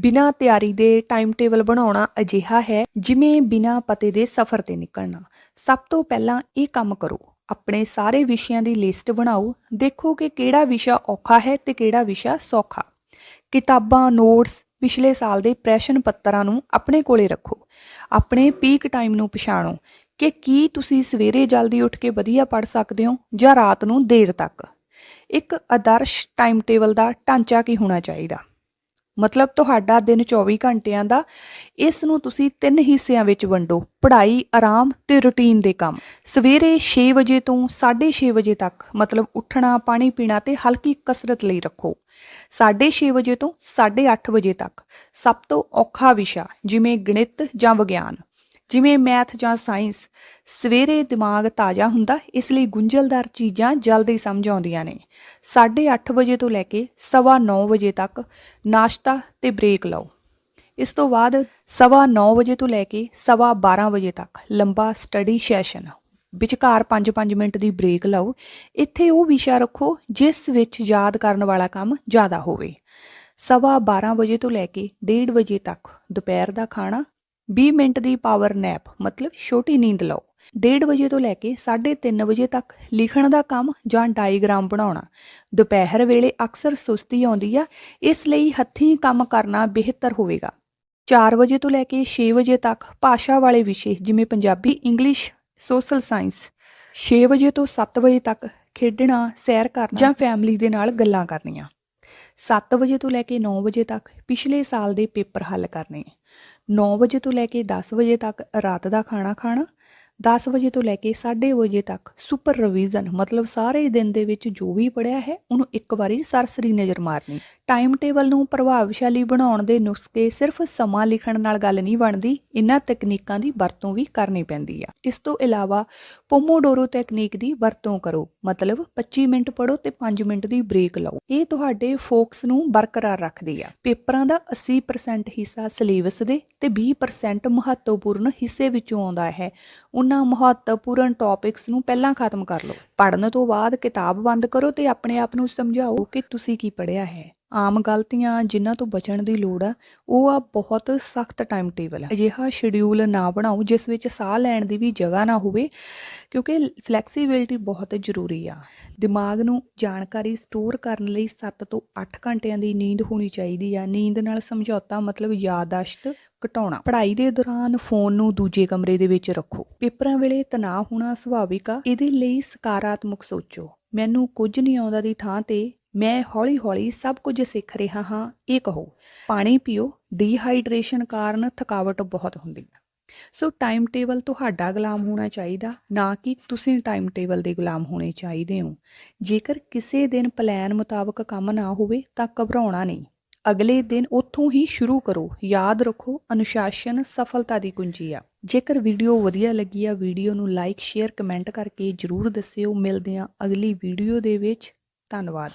ਬਿਨਾਂ ਤਿਆਰੀ ਦੇ ਟਾਈਮ ਟੇਬਲ ਬਣਾਉਣਾ ਅਜਿਹਾ ਹੈ, ਜਿਵੇਂ ਬਿਨਾਂ ਪਤੇ ਦੇ ਸਫ਼ਰ ਤੇ ਨਿਕਲਣਾ। ਸਭ ਤੋਂ ਪਹਿਲਾਂ ਇਹ ਕੰਮ ਕਰੋ। ਆਪਣੇ ਸਾਰੇ ਵਿਸ਼ਿਆਂ ਦੀ ਲਿਸਟ ਬਣਾਓ। ਦੇਖੋ ਕਿ ਕਿਹੜਾ ਵਿਸ਼ਾ ਔਖਾ ਹੈ ਤੇ ਕਿਹੜਾ ਵਿਸ਼ਾ ਸੌਖਾ। ਕਿਤਾਬਾਂ ਨੋਟਸ ਪਿਛਲੇ ਸਾਲ ਦੇ ਪ੍ਰੈਸ਼ਨ ਪੱਤਰਾਂ ਨੂੰ ਆਪਣੇ ਕੋਲੇ ਰੱਖੋ। ਆਪਣੇ ਪੀਕ ਟਾਈਮ ਨੂੰ ਪਛਾਣੋ ਕਿ ਕੀ ਤੁਸੀਂ ਸਵੇਰੇ ਜਲਦੀ ਉੱਠ ਕੇ ਵਧੀਆ ਪੜ ਸਕਦੇ ਹੋ ਜਾਂ ਰਾਤ ਨੂੰ ਦੇਰ ਤੱਕ। ਇੱਕ ਆਦਰਸ਼ ਟਾਈਮ ਟੇਬਲ ਦਾ ਢਾਂਚਾ ਕੀ ਹੋਣਾ ਚਾਹੀਦਾ? ਮਤਲਬ ਤੁਹਾਡਾ ਦਿਨ 24 ਘੰਟਿਆਂ ਦਾ ਇਸ ਨੂੰ ਤੁਸੀਂ ਤਿੰਨ ਹਿੱਸਿਆਂ ਵਿੱਚ ਵੰਡੋ, ਪੜ੍ਹਾਈ, ਆਰਾਮ ਤੇ ਰੁਟੀਨ ਦੇ ਕੰਮ। ਸਵੇਰੇ 6 ਵਜੇ ਤੋਂ 6:30 ਵਜੇ ਤੱਕ, ਮਤਲਬ ਉੱਠਣਾ, ਪਾਣੀ ਪੀਣਾ ਤੇ ਹਲਕੀ ਕਸਰਤ ਲਈ ਰੱਖੋ। 6:30 ਵਜੇ ਤੋਂ 8:30 ਵਜੇ ਤੱਕ, ਸਭ ਤੋਂ ਔਖਾ ਵਿਸ਼ਾ ਜਿਵੇਂ ਗਣਿਤ ਜਾਂ ਵਿਗਿਆਨ। ਜਿਵੇਂ ਮੈਥ ਜਾਂ ਸਾਇੰਸ, ਸਵੇਰੇ ਦਿਮਾਗ ਤਾਜ਼ਾ ਹੁੰਦਾ, ਇਸ ਲਈ ਗੁੰਝਲਦਾਰ ਚੀਜ਼ਾਂ ਜਲਦੀ ਸਮਝ ਆਉਂਦੀਆਂ ਨੇ। 8:30 ਵਜੇ ਤੋਂ ਲੈ ਕੇ 9:30 ਵਜੇ ਤੱਕ ਨਾਸ਼ਤਾ ਤੇ ਬ੍ਰੇਕ ਲਓ। ਇਸ ਤੋਂ ਬਾਅਦ 9:30 ਵਜੇ ਤੋਂ ਲੈ ਕੇ 12:30 ਵਜੇ ਤੱਕ ਲੰਬਾ ਸਟੱਡੀ ਸੈਸ਼ਨ, ਵਿਚਕਾਰ 5-5 ਮਿੰਟ ਦੀ ਬ੍ਰੇਕ ਲਓ। ਇੱਥੇ ਉਹ ਵਿਸ਼ਾ ਰੱਖੋ ਜਿਸ ਵਿੱਚ ਯਾਦ ਕਰਨ ਵਾਲਾ ਕੰਮ ਜ਼ਿਆਦਾ ਹੋਵੇ। 12:30 ਵਜੇ ਤੋਂ ਲੈ ਕੇ 1:30 ਵਜੇ ਤੱਕ ਦੁਪਹਿਰ ਦਾ ਖਾਣਾ 20 ਮਿੰਟ ਦੀ ਪਾਵਰ ਨੈਪ ਮਤਲਬ ਛੋਟੀ ਨੀਂਦ ਲਓ। 1:30 ਵਜੇ ਤੋਂ ਲੈ ਕੇ 3:30 ਵਜੇ ਤੱਕ ਲਿਖਣ ਦਾ ਕੰਮ ਜਾਂ ਡਾਇਗ੍ਰਾਮ ਬਣਾਉਣਾ। ਦੁਪਹਿਰ ਵੇਲੇ ਅਕਸਰ ਸੁਸਤੀ ਆਉਂਦੀ ਆ, ਇਸ ਲਈ ਹੱਥੀਂ ਕੰਮ ਕਰਨਾ ਬਿਹਤਰ ਹੋਵੇਗਾ। 4 ਵਜੇ ਤੋਂ ਲੈ ਕੇ 6 ਵਜੇ ਤੱਕ ਭਾਸ਼ਾ ਵਾਲੇ ਵਿਸ਼ੇ, ਜਿਵੇਂ ਪੰਜਾਬੀ, ਇੰਗਲਿਸ਼ ਸੋਸ਼ਲ ਸਾਇੰਸ 6 ਵਜੇ ਤੋਂ 7 ਵਜੇ ਤੱਕ ਖੇਡਣਾ, ਸੈਰ ਕਰਨਾ ਜਾਂ ਫੈਮਿਲੀ ਦੇ ਨਾਲ ਗੱਲਾਂ ਕਰਨੀਆਂ। 7 ਵਜੇ ਤੋਂ ਲੈ ਕੇ 9 ਵਜੇ ਤੱਕ ਪਿਛਲੇ ਸਾਲ ਦੇ ਪੇਪਰ ਹੱਲ ਕਰਨੇ। 9 ਵਜੇ ਤੋਂ ਲੈ ਕੇ 10 ਵਜੇ ਤੱਕ ਰਾਤ ਦਾ ਖਾਣਾ ਖਾਣਾ 10 ਵਜੇ ਤੋਂ ਲੈ ਕੇ 6:30 ਵਜੇ ਤੱਕ ਸੁਪਰ ਰਿਵੀਜ਼ਨ ਮਤਲਬ ਸਾਰੇ ਦਿਨ ਦੇ ਵਿੱਚ ਜੋ ਵੀ ਪੜਿਆ ਹੈ, ਉਹਨੂੰ ਇੱਕ ਵਾਰੀ ਸਰਸਰੀ ਨਜ਼ਰ ਮਾਰਨੀ। ਟਾਈਮ ਟੇਬਲ ਨੂੰ ਪ੍ਰਭਾਵਸ਼ਾਲੀ ਬਣਾਉਣ ਦੇ ਨੁਸਖੇ ਸਿਰਫ ਸਮਾਂ ਲਿਖਣ ਨਾਲ ਗੱਲ ਨਹੀਂ ਬਣਦੀ ਇਹਨਾਂ ਤਕਨੀਕਾਂ ਦੀ ਵਰਤੋਂ ਵੀ ਕਰਨੀ ਪੈਂਦੀ ਆ। ਇਸ ਤੋਂ ਇਲਾਵਾ ਪੋਮੋਡੋਰੋ ਤਕਨੀਕ ਦੀ ਵਰਤੋਂ ਕਰੋ, ਮਤਲਬ 25 ਮਿੰਟ ਪੜੋ ਤੇ 5 ਮਿੰਟ ਦੀ ਬ੍ਰੇਕ ਲਓ। ਇਹ ਤੁਹਾਡੇ ਫੋਕਸ ਨੂੰ ਬਰਕਰਾਰ ਰੱਖਦੀ ਆ। ਪੇਪਰਾਂ ਦਾ 80% ਹਿੱਸਾ ਸਿਲੇਬਸ ਦੇ ਤੇ 20% ਮਹੱਤਵਪੂਰਨ ਹਿੱਸੇ ਵਿੱਚੋਂ ਆਉਂਦਾ ਹੈ। ਉਹਨਾਂ ਮਹੱਤਵਪੂਰਨ ਟੌਪਿਕਸ ਨੂੰ ਪਹਿਲਾਂ ਖਤਮ ਕਰ ਲਓ। ਪੜਨ ਤੋਂ ਬਾਅਦ ਕਿਤਾਬ ਬੰਦ ਕਰੋ ਤੇ ਆਪਣੇ ਆਪ ਨੂੰ ਸਮਝਾਓ ਕਿ ਤੁਸੀਂ ਕੀ ਪੜ੍ਹਿਆ ਹੈ। ਆਮ ਗਲਤੀਆਂ ਜਿਨ੍ਹਾਂ ਤੋਂ ਬਚਣ ਦੀ ਲੋੜ ਆ, ਉਹ ਆ ਬਹੁਤ ਸਖਤ ਟਾਈਮ ਟੇਬਲ ਅਜਿਹਾ ਸ਼ਡਿਊਲ ਨਾ ਬਣਾਓ, ਜਿਸ ਵਿੱਚ ਸਾਹ ਲੈਣ ਦੀ ਵੀ ਜਗ੍ਹਾ ਨਾ ਹੋਵੇ, ਕਿਉਂਕਿ ਫਲੈਕਸੀਬਿਲਟੀ ਬਹੁਤ ਜ਼ਰੂਰੀ ਆ। ਦਿਮਾਗ ਨੂੰ ਜਾਣਕਾਰੀ ਸਟੋਰ ਕਰਨ ਲਈ 7 ਤੋਂ 8 ਘੰਟਿਆਂ ਦੀ ਨੀਂਦ ਹੋਣੀ ਚਾਹੀਦੀ ਆ। ਨੀਂਦ ਨਾਲ ਸਮਝੌਤਾ ਮਤਲਬ ਯਾਦਾਸ਼ਤ ਘਟਾਉਣਾ। ਪੜ੍ਹਾਈ ਦੇ ਦੌਰਾਨ ਫੋਨ ਨੂੰ ਦੂਜੇ ਕਮਰੇ ਦੇ ਵਿੱਚ ਰੱਖੋ। ਪੇਪਰਾਂ ਵੇਲੇ ਤਣਾਅ ਹੋਣਾ ਸੁਭਾਵਿਕ ਆ। ਇਹਦੇ ਲਈ ਸਕਾਰਾਤਮਕ ਸੋਚੋ। ਮੈਨੂੰ ਕੁਝ ਨਹੀਂ ਆਉਂਦਾ ਦੀ ਥਾਂ ਤੇ ਮੈਂ ਹੌਲੀ-ਹੌਲੀ ਸਭ ਕੁਝ ਸਿੱਖ ਰਿਹਾ ਹਾਂ, ਇਹ ਕਹੋ। ਪਾਣੀ ਪੀਓ ਡੀਹਾਈਡਰੇਸ਼ਨ ਕਾਰਨ ਥਕਾਵਟ ਬਹੁਤ ਹੁੰਦੀ ਹੈ। ਸੋ ਟਾਈਮ ਟੇਬਲ ਤੁਹਾਡਾ ਗੁਲਾਮ ਹੋਣਾ ਚਾਹੀਦਾ, ਨਾ ਕਿ ਤੁਸੀਂ ਟਾਈਮ ਟੇਬਲ ਦੇ ਗੁਲਾਮ ਹੋਣੇ ਚਾਹੀਦੇ ਹੋ। ਜੇਕਰ ਕਿਸੇ ਦਿਨ ਪਲਾਨ ਮੁਤਾਬਕ ਕੰਮ ਨਾ ਹੋਵੇ, ਤਾਂ ਘਬਰਾਉਣਾ ਨਹੀਂ। ਅਗਲੇ ਦਿਨ ਉੱਥੋਂ ਹੀ ਸ਼ੁਰੂ ਕਰੋ। ਯਾਦ ਰੱਖੋ, ਅਨੁਸ਼ਾਸਨ ਸਫਲਤਾ ਦੀ ਕੁੰਜੀ ਆ। ਜੇਕਰ ਵੀਡੀਓ ਵਧੀਆ ਲੱਗੀ ਆ ਵੀਡੀਓ ਨੂੰ ਲਾਈਕ ਸ਼ੇਅਰ ਕਮੈਂਟ ਕਰਕੇ ਜਰੂਰ ਦੱਸਿਓ। ਮਿਲਦੇ ਆ ਅਗਲੀ ਵੀਡੀਓ ਦੇ ਵਿੱਚ। ਧੰਨਵਾਦ।